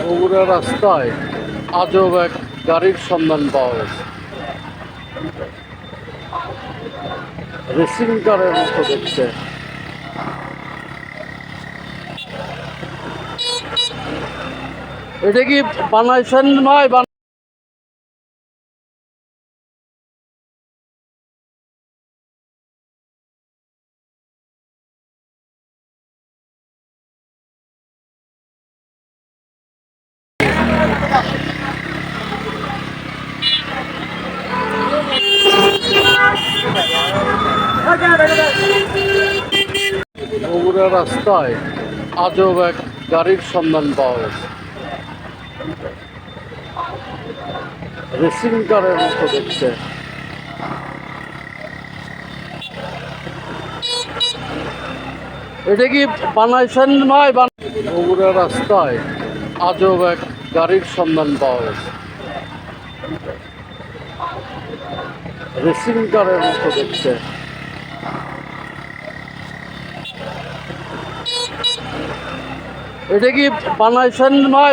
বগুড়া রাস্তায় আজব এক গাড়ির সন্ধান পাওয়া গেছে। রেসিং কারের মতো দেখতে। এটা কি বানাইছেন ভাই বগুড়া রাস্তায় আজব এক গাড়ির সন্ধান পাওয়া গেছে। রেসিং কারের মতো দেখতে। এটা কি বানাইছেন নয় বগুড়া রাস্তায় আজব এক গাড়ির সন্ধান পাওয়া গেছে। রেসিং কারের মতো দেখছে এটা কি বানাইছেন ভাই